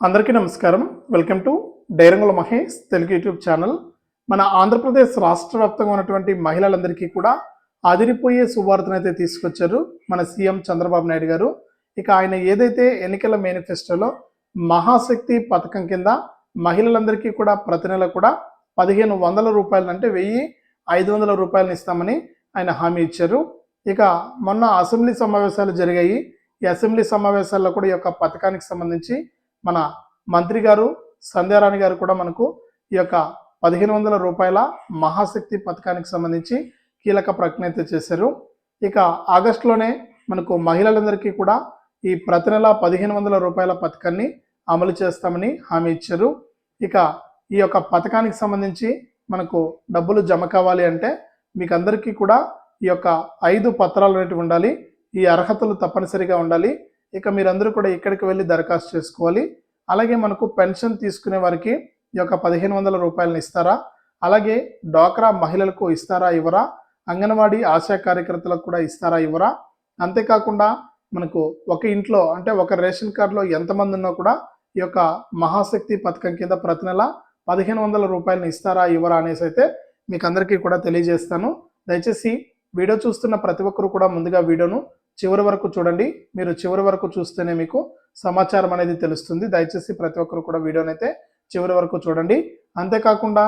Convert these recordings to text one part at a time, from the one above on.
అందరికీ నమస్కారం. Welcome to డైరంగుల మహేష్ తెలుగు యూట్యూబ్ ఛానల్. మన ఆంధ్రప్రదేశ్ రాష్ట్ర వ్యాప్తంగా ఉన్నటువంటి మహిళలందరికీ కూడా అదిరిపోయే శుభార్తనైతే తీసుకొచ్చారు మన సీఎం చంద్రబాబు నాయుడు గారు. ఇక ఆయన ఏదైతే ఎన్నికల మేనిఫెస్టోలో మహాశక్తి పథకం కింద మహిళలందరికీ కూడా ప్రతి నెల కూడా పదిహేను వందల రూపాయలు అంటే వెయ్యి ఐదు వందల రూపాయలను ఇస్తామని ఆయన హామీ ఇచ్చారు. ఇక మొన్న అసెంబ్లీ సమావేశాలు జరిగాయి. ఈ అసెంబ్లీ సమావేశాల్లో కూడా ఈ యొక్క పథకానికి సంబంధించి మన మంత్రి గారు సంధ్యారాణి గారు కూడా మనకు ఈ యొక్క పదిహేను వందల రూపాయల మహాశక్తి పథకానికి సంబంధించి కీలక ప్రకటన అయితే చేశారు. ఇక ఆగస్టులోనే మనకు మహిళలందరికీ కూడా ఈ ప్రతి నెల పదిహేను వందల రూపాయల పథకాన్ని అమలు చేస్తామని హామీ ఇచ్చారు. ఇక ఈ యొక్క పథకానికి సంబంధించి మనకు డబ్బులు జమ కావాలి అంటే మీకు అందరికీ కూడా ఈ యొక్క ఐదు పత్రాలు అనేటివి ఉండాలి. ఈ అర్హతలు తప్పనిసరిగా ఉండాలి. ఇక మీరందరూ కూడా ఇక్కడికి వెళ్ళి దరఖాస్తు చేసుకోవాలి. అలాగే మనకు పెన్షన్ తీసుకునే వారికి ఈ యొక్క పదిహేను వందల రూపాయలను ఇస్తారా? అలాగే డ్వాక్రా మహిళలకు ఇస్తారా ఇవ్వరా? అంగన్వాడీ ఆశా కార్యకర్తలకు కూడా ఇస్తారా ఇవ్వరా? అంతేకాకుండా మనకు ఒక ఇంట్లో అంటే ఒక రేషన్ కార్డులో ఎంతమంది ఉన్నా కూడా ఈ యొక్క మహాశక్తి పథకం కింద ప్రతి నెల పదిహేను వందల రూపాయలను ఇస్తారా ఇవ్వరా అనేసి అయితే మీకు అందరికీ కూడా తెలియజేస్తాను. దయచేసి వీడియో చూస్తున్న ప్రతి ఒక్కరు కూడా ముందుగా వీడియోను చివరి వరకు చూడండి. మీరు చివరి వరకు చూస్తేనే మీకు సమాచారం అనేది తెలుస్తుంది. దయచేసి ప్రతి ఒక్కరు కూడా వీడియోనైతే చివరి వరకు చూడండి. అంతేకాకుండా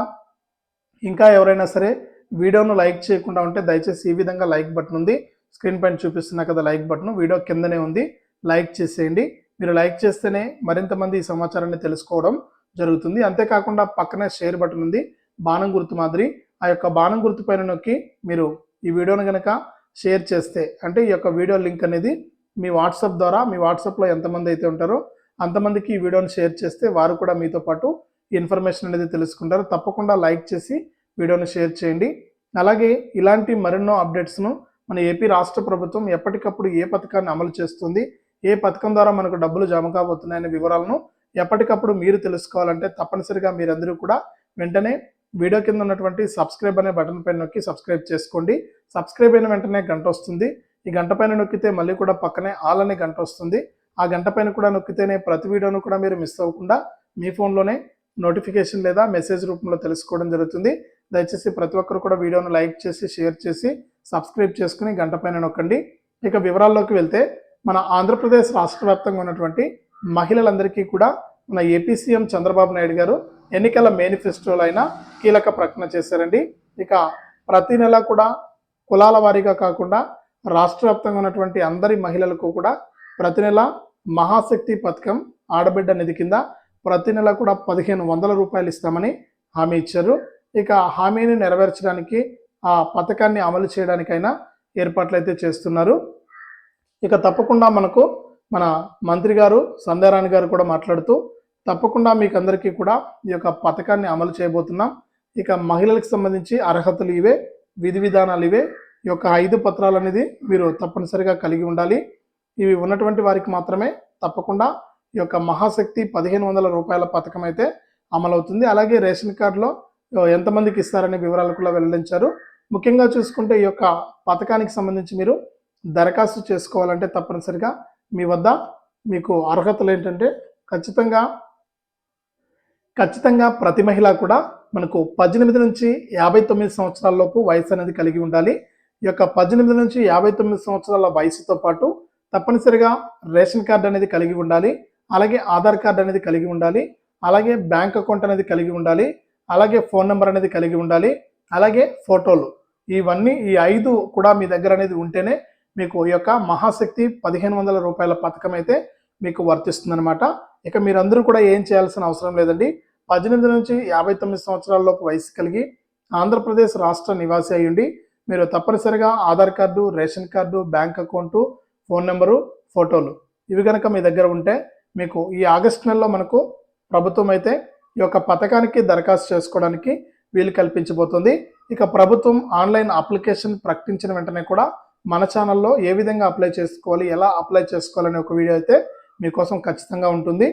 ఇంకా ఎవరైనా సరే వీడియోను లైక్ చేయకుండా ఉంటే దయచేసి ఈ విధంగా లైక్ బటన్ ఉంది. స్క్రీన్ పైన చూపిస్తున్నా కదా లైక్ బటన్. వీడియో కిందనే ఉంది. లైక్ చేసేయండి. మీరు లైక్ చేస్తేనే మరింత మంది ఈ సమాచారాన్ని తెలుసుకోవడం జరుగుతుంది. అంతేకాకుండా పక్కనే షేర్ బటన్ ఉంది. బాణం గుర్తు మాదిరి. ఆ యొక్క బాణం గుర్తు పైన నొక్కి మీరు ఈ వీడియోను కనుక షేర్ చేస్తే అంటే ఈ యొక్క వీడియో లింక్ అనేది మీ వాట్సాప్ ద్వారా మీ వాట్సాప్లో ఎంతమంది అయితే ఉంటారో అంతమందికి ఈ వీడియోని షేర్ చేస్తే వారు కూడా మీతో పాటు ఇన్ఫర్మేషన్ అనేది తెలుసుకుంటారు. తప్పకుండా లైక్ చేసి వీడియోని షేర్ చేయండి. అలాగే ఇలాంటి మరెన్నో అప్డేట్స్ను మన ఏపీ రాష్ట్ర ప్రభుత్వం ఎప్పటికప్పుడు ఏ పథకాన్ని అమలు చేస్తుంది ఏ పథకం ద్వారా మనకు డబ్బులు జమ కాబోతున్నాయనే వివరాలను ఎప్పటికప్పుడు మీరు తెలుసుకోవాలంటే తప్పనిసరిగా మీరందరూ కూడా వెంటనే వీడియో కింద ఉన్నటువంటి సబ్స్క్రైబ్ అనే బటన్ పైన నొక్కి సబ్స్క్రైబ్ చేసుకోండి. సబ్స్క్రైబ్ అయిన వెంటనే గంట వస్తుంది. ఈ గంట పైన నొక్కితే మళ్ళీ కూడా పక్కనే ఆల్ అనే గంట వస్తుంది. ఆ గంట పైన కూడా నొక్కితేనే ప్రతి వీడియోను కూడా మీరు మిస్ అవ్వకుండా మీ ఫోన్లోనే నోటిఫికేషన్ లేదా మెసేజ్ రూపంలో తెలుసుకోవడం జరుగుతుంది. దయచేసి ప్రతి ఒక్కరు కూడా వీడియోను లైక్ చేసి షేర్ చేసి సబ్స్క్రైబ్ చేసుకుని గంట పైన నొక్కండి. ఇక వివరాల్లోకి వెళ్తే మన ఆంధ్రప్రదేశ్ రాష్ట్ర వ్యాప్తంగా ఉన్నటువంటి మహిళలందరికీ కూడా మన ఏపీ సీఎం చంద్రబాబు నాయుడు గారు ఎన్నికల మేనిఫెస్టోలో అయినా కీలక ప్రకటన చేశారండి. ఇక ప్రతి నెల కూడా కులాల వారీగా కాకుండా రాష్ట్ర వ్యాప్తంగా ఉన్నటువంటి అందరి మహిళలకు కూడా ప్రతి నెల మహాశక్తి పథకం ఆడబిడ్డ నిధి కింద ప్రతి నెల కూడా పదిహేను వందల రూపాయలు ఇస్తామని హామీ ఇచ్చారు. ఇక హామీని నెరవేర్చడానికి ఆ పథకాన్ని అమలు చేయడానికైనా ఏర్పాట్లు అయితే చేస్తున్నారు. ఇక తప్పకుండా మనకు మన మంత్రి గారు సంధ్యారాణి గారు కూడా మాట్లాడుతూ తప్పకుండా మీకు అందరికీ కూడా ఈ యొక్క పథకాన్ని అమలు చేయబోతున్నాం. ఇక మహిళలకు సంబంధించి అర్హతలు ఇవే విధి విధానాలు ఇవే. ఈ యొక్క ఐదు పత్రాలు అనేది మీరు తప్పనిసరిగా కలిగి ఉండాలి. ఇవి ఉన్నటువంటి వారికి మాత్రమే తప్పకుండా ఈ యొక్క మహాశక్తి పదిహేను వందల రూపాయల పథకం అయితే అమలవుతుంది. అలాగే రేషన్ కార్డులో ఎంతమందికి ఇస్తారనే వివరాలు కూడా వెల్లడించారు. ముఖ్యంగా చూసుకుంటే ఈ యొక్క పథకానికి సంబంధించి మీరు దరఖాస్తు చేసుకోవాలంటే తప్పనిసరిగా మీ వద్ద మీకు అర్హతలు ఏంటంటే ఖచ్చితంగా ఖచ్చితంగా ప్రతి మహిళ కూడా మనకు పద్దెనిమిది నుంచి యాభై తొమ్మిది సంవత్సరాలలోపు వయసు అనేది కలిగి ఉండాలి. ఈ యొక్క పద్దెనిమిది నుంచి యాభై తొమ్మిది సంవత్సరాల వయసుతో పాటు తప్పనిసరిగా రేషన్ కార్డు అనేది కలిగి ఉండాలి. అలాగే ఆధార్ కార్డు అనేది కలిగి ఉండాలి. అలాగే బ్యాంక్ అకౌంట్ అనేది కలిగి ఉండాలి. అలాగే ఫోన్ నెంబర్ అనేది కలిగి ఉండాలి. అలాగే ఫోటోలు ఇవన్నీ ఈ ఐదు కూడా మీ దగ్గర అనేది ఉంటేనే మీకు ఈ యొక్క మహాశక్తి పదిహేను వందల రూపాయల పథకం అయితే మీకు వర్తిస్తుందనమాట ఇక మీరందరూ కూడా ఏం చేయాల్సిన అవసరం లేదండి. పద్దెనిమిది నుంచి యాభై తొమ్మిది సంవత్సరాలలోపు వయసు కలిగి ఆంధ్రప్రదేశ్ రాష్ట్ర నివాసి అయ్యుండి మీరు తప్పనిసరిగా Aadhaar card ration card bank account phone number ఫోటోలు ఇవి కనుక మీ దగ్గర ఉంటే మీకు ఈ ఆగస్ట్ నెలలో మనకు ప్రభుత్వం అయితే ఈ యొక్క పథకానికి దరఖాస్తు చేసుకోవడానికి వీలు కల్పించబోతుంది. ఇక ప్రభుత్వం ఆన్లైన్ అప్లికేషన్ ప్రకటించిన వెంటనే కూడా మన ఛానల్లో ఏ విధంగా అప్లై చేసుకోవాలి ఎలా అప్లై చేసుకోవాలనే ఒక వీడియో అయితే మీకోసం ఖచ్చితంగా ఉంటుంది.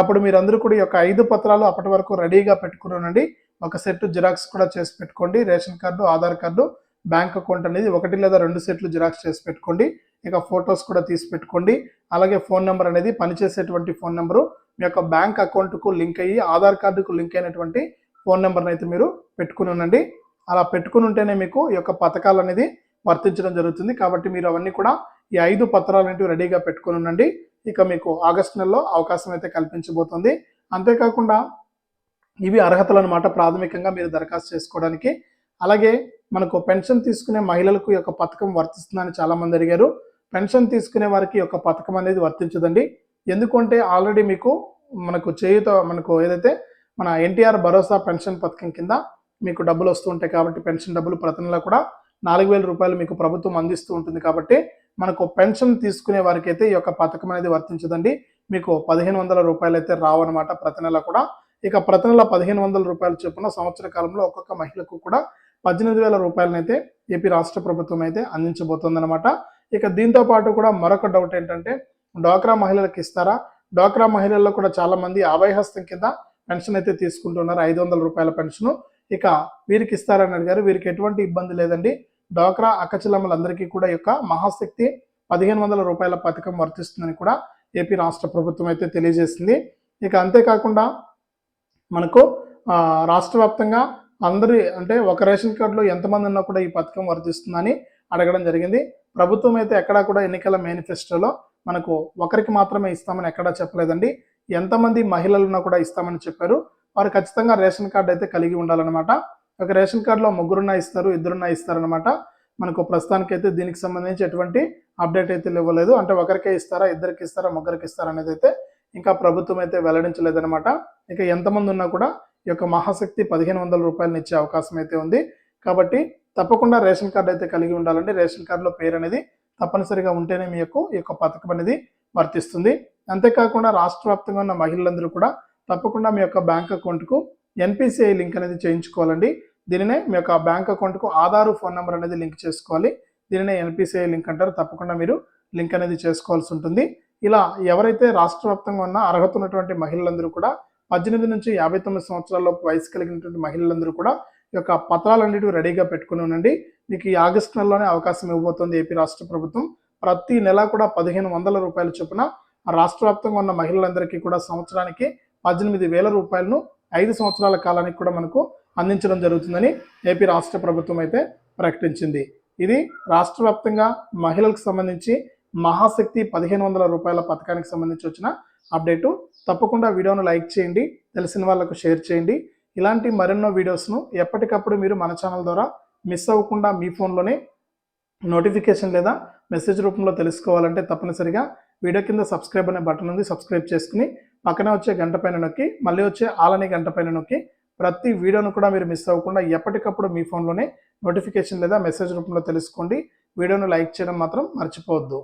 అప్పుడు మీరందరూ కూడా ఈ యొక్క ఐదు పత్రాలు అప్పటి వరకు రెడీగా పెట్టుకున్నానండి. ఒక సెట్ జిరాక్స్ కూడా చేసి పెట్టుకోండి. Ration card Aadhaar card bank account అనేది ఒకటి లేదా రెండు సెట్లు జిరాక్స్ చేసి పెట్టుకోండి. ఇక ఫొటోస్ కూడా తీసి పెట్టుకోండి. అలాగే ఫోన్ నెంబర్ అనేది పనిచేసేటువంటి ఫోన్ నెంబరు. మీ యొక్క బ్యాంక్ అకౌంట్కు లింక్ అయ్యి ఆధార్ కార్డుకు లింక్ అయినటువంటి ఫోన్ నెంబర్ని అయితే మీరు పెట్టుకుని ఉండండి అలా పెట్టుకుని ఉంటేనే మీకు ఈ యొక్క పథకాలు అనేది వర్తించడం జరుగుతుంది. కాబట్టి మీరు అవన్నీ కూడా ఈ ఐదు పత్రాలు అనేవి రెడీగా పెట్టుకుని ఉండండి ఇక మీకు ఆగస్టు నెలలో అవకాశం అయితే కల్పించబోతుంది. అంతేకాకుండా ఇవి అర్హతలు అనమాట ప్రాథమికంగా మీరు దరఖాస్తు చేసుకోవడానికి. అలాగే మనకు పెన్షన్ తీసుకునే మహిళలకు ఈ యొక్క పథకం వర్తిస్తుందని చాలామంది అడిగారు. పెన్షన్ తీసుకునే వారికి యొక్క పథకం అనేది వర్తించదండి. ఎందుకంటే ఆల్రెడీ మీకు మనకు చేయుత మనకు ఏదైతే మన ఎన్టీఆర్ భరోసా పెన్షన్ పథకం కింద మీకు డబ్బులు వస్తూ ఉంటాయి కాబట్టి పెన్షన్ డబ్బులు ప్రతి నెల కూడా నాలుగు వేల రూపాయలు మీకు ప్రభుత్వం అందిస్తూ ఉంటుంది కాబట్టి మనకు పెన్షన్ తీసుకునే వారికి అయితే ఈ యొక్క పథకం అనేది వర్తించదండి. మీకు పదిహేను వందల రూపాయలు అయితే రావన్నమాట ప్రతి నెల కూడా. ఇక ప్రతి నెల పదిహేను వందల రూపాయలు చొప్పున సంవత్సర కాలంలో ఒక్కొక్క మహిళకు కూడా పద్దెనిమిది వేల రూపాయలనైతే ఏపీ రాష్ట్ర ప్రభుత్వం అయితే అందించబోతుందన్నమాట. ఇక దీంతో పాటు కూడా మరొక డౌట్ ఏంటంటే డ్వాక్రా మహిళలకు ఇస్తారా? డ్వాక్రా మహిళల్లో కూడా చాలా మంది అభయహస్తం కింద పెన్షన్ అయితే తీసుకుంటున్నారు ఐదు వందల రూపాయల పెన్షన్. ఇక వీరికి ఇస్తారని అడిగారు వీరికి ఎటువంటి ఇబ్బంది లేదండి. డ్వాక్రా అక్కచెల్లమ్మలందరికీ కూడా యొక్క మహాశక్తి పదిహేను వందల రూపాయల పథకం వర్తిస్తుందని కూడా ఏపీ రాష్ట్ర ప్రభుత్వం అయితే తెలియజేసింది. ఇక అంతేకాకుండా మనకు రాష్ట్ర వ్యాప్తంగా అందరి అంటే ఒక రేషన్ కార్డులో ఎంతమంది ఉన్నా కూడా ఈ పథకం వర్తిస్తుందని అడగడం జరిగింది. ప్రభుత్వం అయితే ఎక్కడా కూడా ఎన్నికల మేనిఫెస్టోలో మనకు ఒకరికి మాత్రమే ఇస్తామని ఎక్కడా చెప్పలేదండి. ఎంతమంది మహిళలున్నా కూడా ఇస్తామని చెప్పారు. వారు ఖచ్చితంగా రేషన్ కార్డు అయితే కలిగి ఉండాలన్నమాట. ఒక రేషన్ కార్డులో ముగ్గురున్నా ఇస్తారు ఇద్దరున్నా ఇస్తారనమాట మనకు ప్రస్తుతానికైతే దీనికి సంబంధించి ఎటువంటి అప్డేట్ అయితే ఇవ్వలేదు అంటే ఒకరికే ఇస్తారా ఇద్దరికి ఇస్తారా ముగ్గురికి ఇస్తారా అనేది అయితే ఇంకా ప్రభుత్వం అయితే వెల్లడించలేదనమాట ఇక ఎంతమంది ఉన్నా కూడా ఈ యొక్క మహాశక్తి పదిహేను వందల రూపాయలను ఇచ్చే అవకాశం అయితే ఉంది. కాబట్టి తప్పకుండా రేషన్ కార్డు అయితే కలిగి ఉండాలండి. రేషన్ కార్డులో పేరు అనేది తప్పనిసరిగా ఉంటేనే మీ యొక్క ఈ యొక్క పథకం అనేది వర్తిస్తుంది. అంతేకాకుండా రాష్ట్ర వ్యాప్తంగా ఉన్న మహిళలందరూ కూడా తప్పకుండా మీ యొక్క బ్యాంక్ అకౌంట్కు ఎన్పిసిఐ లింక్ అనేది చేయించుకోవాలండి. దీనినే మీ యొక్క బ్యాంక్ అకౌంట్కు ఆధారు ఫోన్ నెంబర్ అనేది లింక్ చేసుకోవాలి. దీనినే ఎన్పిసిఐ లింక్ అంటారు. తప్పకుండా మీరు లింక్ అనేది చేసుకోవాల్సి ఉంటుంది. ఇలా ఎవరైతే రాష్ట్ర వ్యాప్తంగా ఉన్న అర్హత ఉన్నటువంటి మహిళలందరూ కూడా పద్దెనిమిది నుంచి యాభై తొమ్మిది సంవత్సరాలలోపు వయసు కలిగినటువంటి మహిళలందరూ కూడా ఈ యొక్క పత్రాలన్నిటివి రెడీగా పెట్టుకుని ఉండండి. మీకు ఈ ఆగస్టు నెలలోనే అవకాశం ఇవ్వబోతోంది ఏపీ రాష్ట్ర ప్రభుత్వం. ప్రతి నెల కూడా పదిహేను వందల రూపాయల చొప్పున రాష్ట్ర వ్యాప్తంగా ఉన్న మహిళలందరికీ కూడా సంవత్సరానికి పద్దెనిమిది వేల రూపాయలను ఐదు సంవత్సరాల కాలానికి కూడా మనకు అందించడం జరుగుతుందని ఏపీ రాష్ట్ర ప్రభుత్వం అయితే ప్రకటించింది. ఇది రాష్ట్ర వ్యాప్తంగా మహిళలకు సంబంధించి మహాశక్తి పదిహేను వందల రూపాయల పథకానికి సంబంధించి వచ్చిన అప్డేటు. తప్పకుండా వీడియోను లైక్ చేయండి తెలిసిన వాళ్ళకు షేర్ చేయండి. ఇలాంటి మరెన్నో వీడియోస్ను ఎప్పటికప్పుడు మీరు మన ఛానల్ ద్వారా మిస్ అవ్వకుండా మీ ఫోన్లోనే నోటిఫికేషన్ లేదా మెసేజ్ రూపంలో తెలుసుకోవాలంటే తప్పనిసరిగా వీడియో కింద సబ్స్క్రైబ్ అనే బటన్ ఉంది సబ్స్క్రైబ్ చేసుకుని పక్కనే వచ్చే గంట పైన నొక్కి మళ్ళీ వచ్చే ఆలనే గంట పైన నొక్కి ప్రతి వీడియోను కూడా మీరు మిస్ అవ్వకుండా ఎప్పటికప్పుడు మీ ఫోన్లోనే నోటిఫికేషన్ లేదా మెసేజ్ రూపంలో తెలుసుకోండి. వీడియోను లైక్ చేయడం మాత్రం మర్చిపోవద్దు.